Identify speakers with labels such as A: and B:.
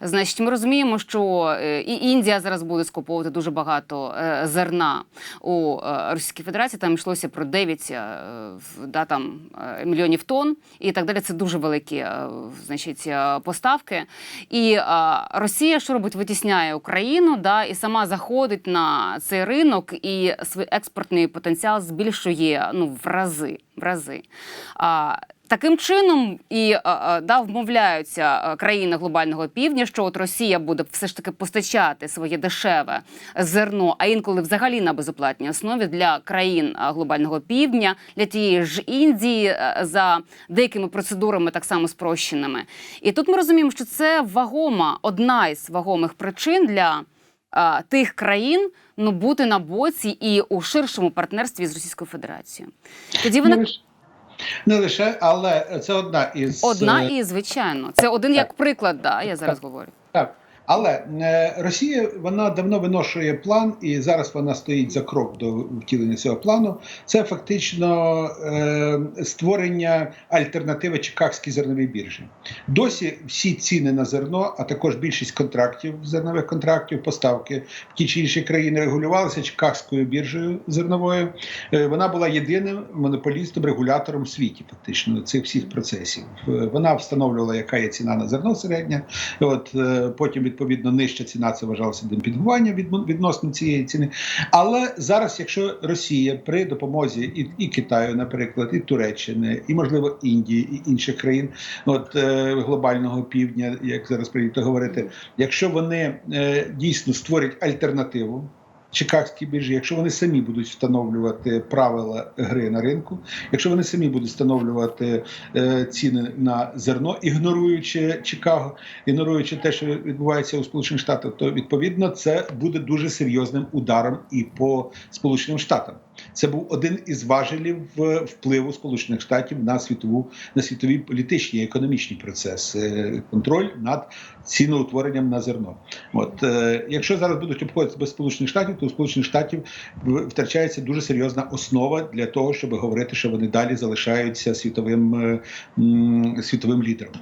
A: Значить, ми розуміємо, що е, і Індія зараз буде скуповувати дуже багато е, зерна у е, Російській Федерації. Там йшлося про 9 е, да, там, мільйонів тонн і так далі. Це дуже великі значить, поставки. І Росія що робить? Витісняє Україну, да, і сама заходить на цей ринок, і свій експортний потенціал збільшує ну в рази. В рази. Таким чином і а, а, да, вмовляються країни глобального півдня, що от Росія буде все ж таки постачати своє дешеве зерно, а інколи взагалі на безоплатній основі для країн глобального півдня, для тієї ж Індії за деякими процедурами, так само спрощеними. І тут ми розуміємо, що це вагома, одна із вагомих причин для а, тих країн ну бути на боці і у ширшому партнерстві з Російською Федерацією. Тоді вона
B: лише, не лише, але це одна із
A: Одна
B: е,
A: і звичайно, це один як приклад. Да, я зараз говорю.
B: Так, але е, Росія вона давно виношує план, і зараз вона стоїть за крок до втілення цього плану. Це фактично е, створення альтернативи Чикагській зерновій біржі. Досі всі ціни на зерно, а також більшість контрактів, зернових контрактів, поставки в ті чи інші країни регулювалися Чикагською біржею зерновою. Е, Вона була єдиним монополістом, регулятором в світі, фактично цих всіх процесів. Е, Вона встановлювала, яка є ціна на зерно середня. От е, потім відповідно нижча ціна це вважалося демпінгування відносно цієї ціни. Але зараз, якщо Росія при допомозі і, і Китаю, наприклад, і Туреччини, і можливо Індії, і інших країн, от е, глобального півдня, як зараз прийнято говорити, якщо вони е, дійсно створять альтернативу. Чикагській біржі, якщо вони самі будуть встановлювати правила гри на ринку, якщо вони самі будуть встановлювати е, ціни на зерно, ігноруючи Чикаго, ігноруючи те, що відбувається у Сполучених Штатах, то відповідно це буде дуже серйозним ударом і по Сполученим Штатам. Це був один із важелів е, впливу Сполучених Штатів на світову на світові політичні і економічні процеси, контроль над ціноутворенням на зерно. От е, якщо зараз будуть обходитися без Сполучених Штатів, то у Сполучених Штатів втрачається дуже серйозна основа для того, щоб говорити, що вони далі залишаються світовим е, світовим лідером.